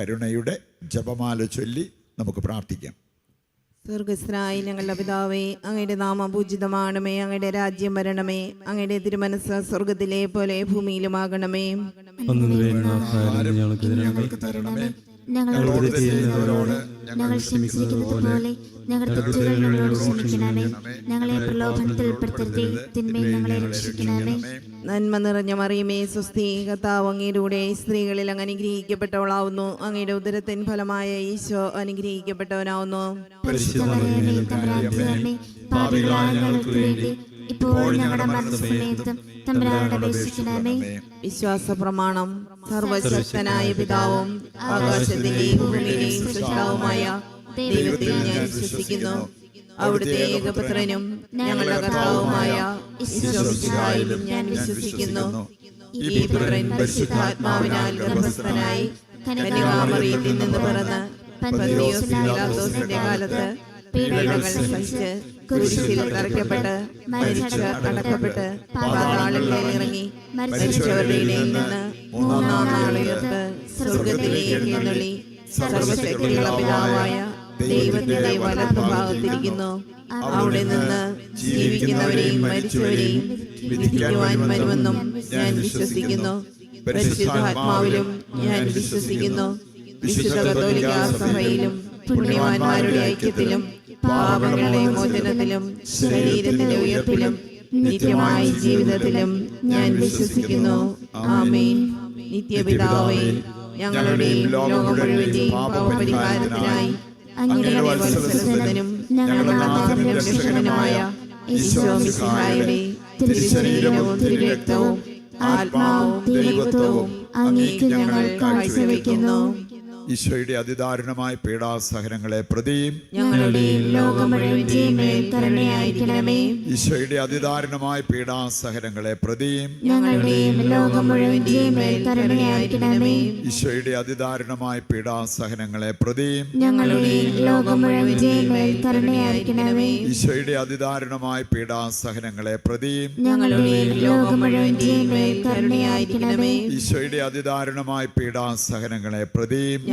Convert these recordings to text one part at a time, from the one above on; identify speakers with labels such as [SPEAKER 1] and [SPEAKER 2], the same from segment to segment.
[SPEAKER 1] കരുണയുടെ ജപമാല ചൊല്ലി നമുക്ക് പ്രാർത്ഥിക്കാം.
[SPEAKER 2] സ്വർഗസ്രായി ഞങ്ങളുടെ പിതാവേ അങ്ങയുടെ നാമം പൂജിതമാണമേ അങ്ങയുടെ രാജ്യം വരണമേ അങ്ങയുടെ തിരുമനസ് സ്വർഗത്തിലെ പോലെ ഭൂമിയിലുമാകണമേ.
[SPEAKER 3] ഞങ്ങൾക്ക്
[SPEAKER 1] തരണമേ.
[SPEAKER 4] ഞങ്ങളോട് ചെയ്യുന്നവരോട് ഞങ്ങൾ ക്ഷമിച്ചിരിക്കുന്നതുപോലെ ഞങ്ങളുടെ തെറ്റുകൾ ഞങ്ങളോട് ക്ഷമിക്കണമേ. ഞങ്ങളെ പ്രലോഭനത്തിൽ ഉൾപ്പെടുത്തരുതേ. തിന്മയിൽ ഞങ്ങളെ രക്ഷിക്കണമേ.
[SPEAKER 2] നന്മ നിറഞ്ഞ മറിയമേ സ്വസ്തി കർത്താവ് അങ്ങയുടെ സ്ത്രീകളിൽ അങ്ങ് അനുഗ്രഹിക്കപ്പെട്ടവളാവുന്നു. അങ്ങയുടെ ഉദരത്തിൻ ഫലമായ ഈശോ അനുഗ്രഹിക്കപ്പെട്ടവനാവുന്നു.
[SPEAKER 4] പാപികളായ ഞങ്ങൾക്ക് വേണ്ടി ഇപ്പോൾ ഞങ്ങളുടെ മരണസമയത്തും തമ്പുരാനോട് അപേക്ഷിക്കണമേ
[SPEAKER 2] വിശ്വാസ പ്രമാണം സർവശക്തനായ പിതാവും ആകാശത്തിന്റെയും ഭൂമിയുടെയും സൃഷ്ടാവുമായ ദൈവത്തിൽ ഞാൻ വിശ്വസിക്കുന്നു. അവിടുത്തെ ഏകപുത്രനും ഞങ്ങളുടെ കർത്താവുമായ ഈശോമിശിഹായിലും ഞാൻ വിശ്വസിക്കുന്നു. ഈ പുത്രൻ പരിശുദ്ധാത്മാവിനാൽ ഗർഭസ്ഥനായി കന്യകാമറിയത്തിൽ നിന്ന് പിറന്ന് പീലാത്തോസിന്റെ കാലത്ത് സഹിച്ച് കുരിശിൽ തറയ്ക്കപ്പെട്ട് മരിച്ച് അടക്കപ്പെട്ട് പാതാളങ്ങളിൽ ഇറങ്ങി മരിച്ചവരുടെ ഇടയിൽ നിന്ന് മൂന്നാം നാൾ ഉയർത്ത് സ്വർഗത്തിലേക്ക് എഴുന്നള്ളി. സർവശക്തിയുള്ള പിതാവായ ദൈവത്തിന്റെ വലതുഭാഗത്തിരിക്കുന്നു അവിടെ നിന്ന് ജീവിക്കുന്നവരെയും മരിച്ചവരെയും വിധിക്കുവാൻ വരുമെന്നും ഞാൻ വിശ്വസിക്കുന്നു. പരിശുദ്ധാത്മാവിലും ഞാൻ വിശ്വസിക്കുന്നു. വിശുദ്ധ കത്തോലിക്ക സഭയിലും പുണ്യവാന്മാരുടെ ഐക്യത്തിലും പാപങ്ങളുടെ മോചനത്തിലും ശരീരത്തിന്റെ ഉയർപ്പിലും നിത്യമായ ജീവിതത്തിലും ഞാൻ വിശ്വസിക്കുന്നു. ആമേൻ. നിത്യപിതാവേ ഞങ്ങളുടെയും ലോകം മുഴുവന്റെയും പാപപരിഹാരത്തിനായി അങ്ങയുടെ വത്സലസുതനും ഞങ്ങളുടെ നാഥനും രക്ഷകനുമായ ഈശോ മിശിഹായുടെ തിരുശരീരവും തിരുരക്തവും ആത്മാവും ദൈവത്വവും അങ്ങേക്ക് ഞങ്ങൾ കാഴ്ചവെക്കുന്നു.
[SPEAKER 1] ഈശോയുടെ അതിദാരുണമായ പീഡാസഹനങ്ങളെ പ്രതിയും ഈശോയുടെ അതിദാരുണമായ പീഡാസഹനങ്ങളെ പ്രതിയും ഈശോയുടെ അതിദാരുണമായ പീഡാസഹനങ്ങളെ പ്രതിയും ഈശോയുടെ അതിദാരുണമായ പീഡാസഹനങ്ങളെ പ്രതിയും ഈശോയുടെ അതിദാരുണമായ പീഡാസഹനങ്ങളെ പ്രതിയും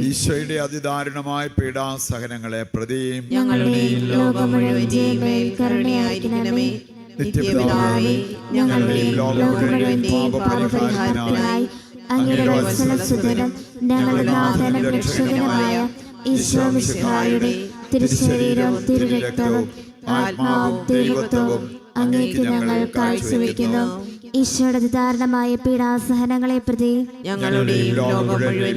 [SPEAKER 1] ഈശോയുടെ അതിദാരുണമായ പീഡാസഹനങ്ങളെ പ്രതിയും
[SPEAKER 2] ഞങ്ങളുടെയും ലോകം മുഴുവന്റെയും മേൽ കരുണയായിരിക്കണമേ. നിത്യപിതാവേ ഞങ്ങളുടെയും ലോകം മുഴുവന്റെയും പാപപരിഹാരത്തിനായി
[SPEAKER 4] അങ്ങയുടെ ഞങ്ങളുടെ നാഥനും രക്ഷകനുമായ ഈശോ മിശിഹായുടെ തിരുശരീരവും തിരുരക്തവും ആത്മാവും ദൈവത്വവും അങ്ങേക്ക് ഞങ്ങൾ കാഴ്ചവെക്കുന്നു. ഈശോയുടെ ദാരുണമായ പീഡാസഹനങ്ങളെ പ്രതി
[SPEAKER 2] ഞങ്ങളുടെ ലോകം മുഴുവൻ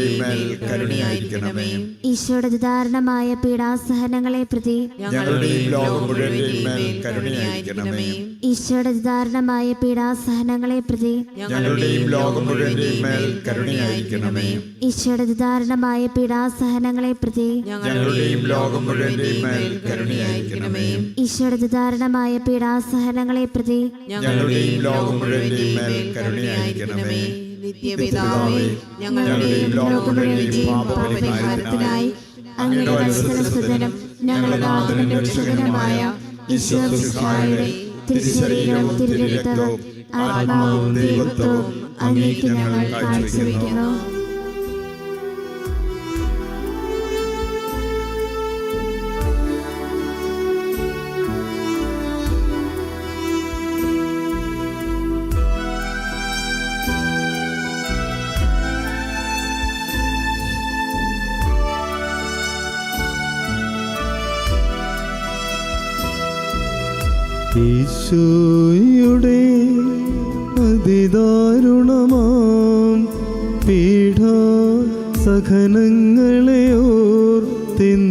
[SPEAKER 1] കരുണയായിരിക്കണമേ.
[SPEAKER 4] ഈശോയുടെ ദാരുണമായ പീഡാസഹനങ്ങളെ പ്രതി
[SPEAKER 1] ഞങ്ങളുടെയും ലോകം മുഴുവന്റെയും മേൽ കരുണയായിരിക്കണമേ.
[SPEAKER 4] ഈശോയുടെ ദാരുണമായ പീഡാസഹനങ്ങളെ പ്രതി
[SPEAKER 1] ഞങ്ങളുടെയും ലോകം മുഴുവന്റെയും മേൽ കരുണയായിരിക്കണമേ.
[SPEAKER 4] ഈശോയുടെ ദാരുണമായ പീഡാസഹനങ്ങളെ പ്രതി
[SPEAKER 1] ഞങ്ങളുടെയും ലോകം മുഴുവന്റെയും മേൽ കരുണയായിരിക്കണമേ.
[SPEAKER 4] ഈശോയുടെ ദാരുണമായ പീഡാസഹനങ്ങളെ പ്രതി
[SPEAKER 1] ഞങ്ങളുടെയും ലോകം മുഴുവന്റെയും മേൽ കരുണയായിരിക്കണമേ.
[SPEAKER 2] നിത്യപിതാവേ ഞങ്ങളുടെയും ലോകം മുഴുവന്റെയും പാപപരിഹാരത്തിനായി
[SPEAKER 4] അങ്ങയുടെ ഞങ്ങളുടെ നാഥനും രക്ഷകനുമായ ഈശോ മിശിഹായുടെ തിരുശരീരവും തിരുരക്തവും ആത്മാവും ദൈവത്വവും അങ്ങേക്ക് ഞങ്ങൾ കാഴ്ചവെക്കുന്നു.
[SPEAKER 3] ഈശോയുടെ അതിദാരുണമാം പീഠ ഓർത്തെന്നും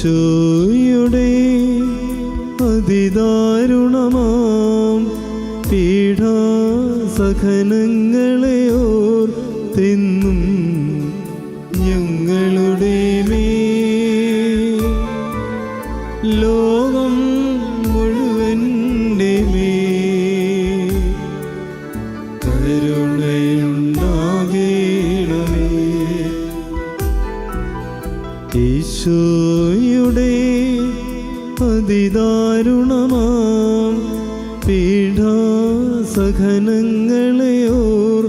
[SPEAKER 3] ഈശോയുടെ അതിദാരുണമാം പീഠ സഹനങ്ങളെ ഓർത്തെന്നും ഞങ്ങളുടെ മേ ലോകം ഈശോയുടെ അതിദാരുണമാം പീഠാസഖനങ്ങളെയോർ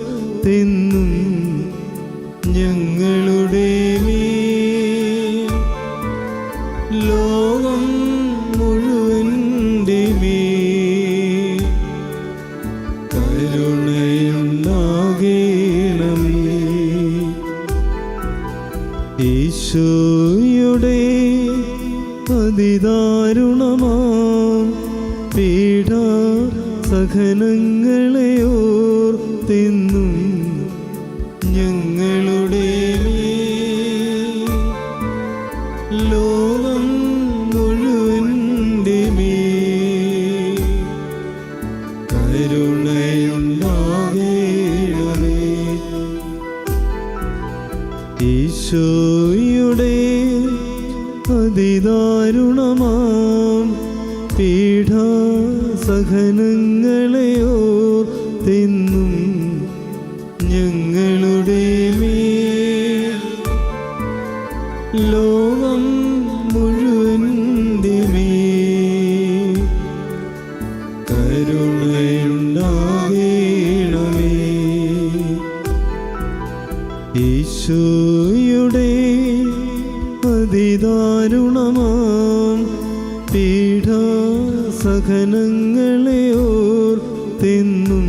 [SPEAKER 3] തിന്നും ഞങ്ങളുടെ മേൽ. ലോകം ഈശോയുടെ അതിദാരുണമാം പീഠ സഹനങ്ങളെ ഓർത്തെന്നും ലോകം മുഴുവൻ കരുണയുണ്ടാകേണമേ. ഈശോയുടെ അതിദാരുണമാം പീഠ സഹനങ്ങളെ ഓർത്തെന്നും ഞങ്ങളുടെ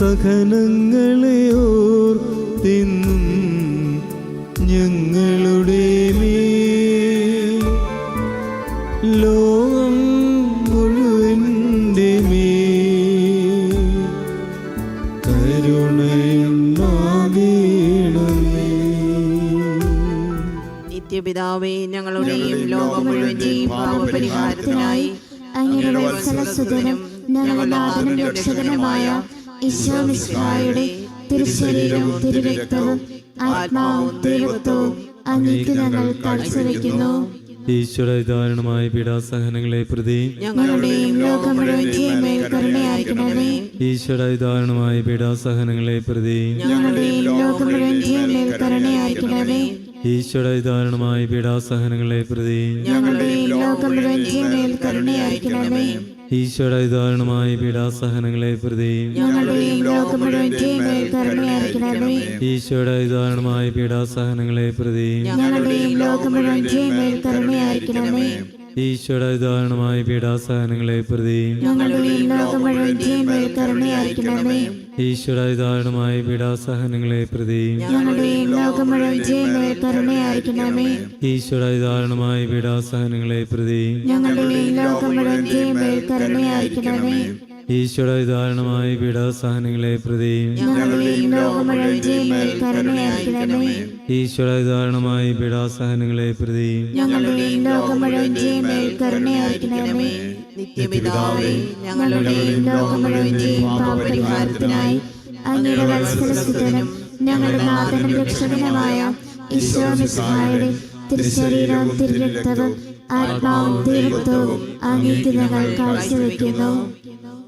[SPEAKER 3] സഹനങ്ങളെ ഓർത്തിന്നും ഞങ്ങളുടെ മേ ലോകം മുഴുവന്റെ മേൽ. കരുണയുണ്ടാകണമേ
[SPEAKER 2] നിത്യപിതാവേ ഞങ്ങളുടെയും ലോകം മുഴുവന്റെയും പാപപരിഹാരത്തിനായി
[SPEAKER 4] അങ്ങയുടെ വത്സലസുതനും ഞങ്ങളുടെ നാഥനും രക്ഷകനുമായ ഈശോ മിശിഹായുടെ തിരുശരീരവും തിരുരക്തവും ആത്മാവും ദൈവത്വവും അങ്ങേക്ക് ഞങ്ങൾ കാഴ്ചവെക്കുന്നു.
[SPEAKER 3] ഈശ്വര ദാരുണമായ പീഡാസഹനങ്ങളെ പ്രതി ഈശ്വര പീഡാസഹനങ്ങളെ പ്രതി ഈശ്വര പീഡാസഹനങ്ങളെ പ്രതി ഈശ്വര ഉദാഹരണമായി പീഡാസഹനങ്ങളെ പ്രതി ഈശ്വര ദാരുണമായ പീഡാസഹനങ്ങളെ പ്രതി ഈശ്വര ദാരുണമായ പീഡാസഹനങ്ങളെ പ്രതി ഈശ്വര ദാരുണമായ പീഡാസഹനങ്ങളെ പ്രതി ഈശ്വര ദാരുണമായ പീഡാസഹനങ്ങളെ പ്രതി ഈശ്വര വിധാരണമായി പീഡാസഹനങ്ങളെ പ്രതി ഈശ്വര വിധാരണമായി പീഡാസഹനങ്ങളെ പ്രതി
[SPEAKER 2] നിത്യപിതാവേ
[SPEAKER 4] ഞങ്ങളുടെയും ലോകം മുഴുവന്റെയും പാപപരിഹാരത്തിനായി അങ്ങയുടെ ഞങ്ങളുടെ നാഥനും രക്ഷകനുമായ ഈശോ മിശിഹായുടെ തിരുശരീരവും തിരുരക്തവും ആത്മാവും ദൈവത്വവും അങ്ങേക്ക് ഞങ്ങൾ കാഴ്ചവെക്കുന്നു.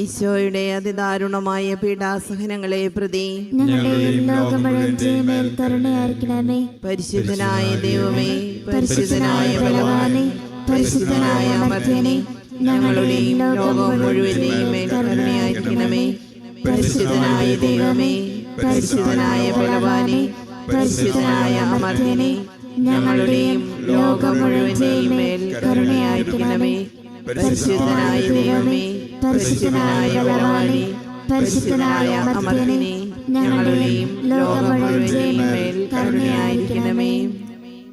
[SPEAKER 2] ഈശോയുടെ അതിദാരുണമായ പീഡാസഹനങ്ങളെ പ്രതി പരിശുദ്ധനായ ദൈവമേ
[SPEAKER 4] പരിശുദ്ധനായ ബലവാനെ പരിശുദ്ധനായ അമർത്യനെ ഞങ്ങളുടെയും ലോകം മുഴുവനെയും കരുണയായിരിക്കണമേ. പരിശുദ്ധനായ ദൈവമേ പരിശുദ്ധനായ ബലവാനെ പരിശുദ്ധനായ അമർത്യനെ ഞങ്ങളുടെയും ലോകം മുഴുവനെയും മേൽ കരുണയായിരിക്കണമേ. പരിശുദ്ധനായ ദൈവമേ പരിശുദ്ധനായ ബലവാനെ പരിശുദ്ധനായ ഞങ്ങളുടെയും ലോകമുഴുവൻ കരുണയായിരിക്കണമേ.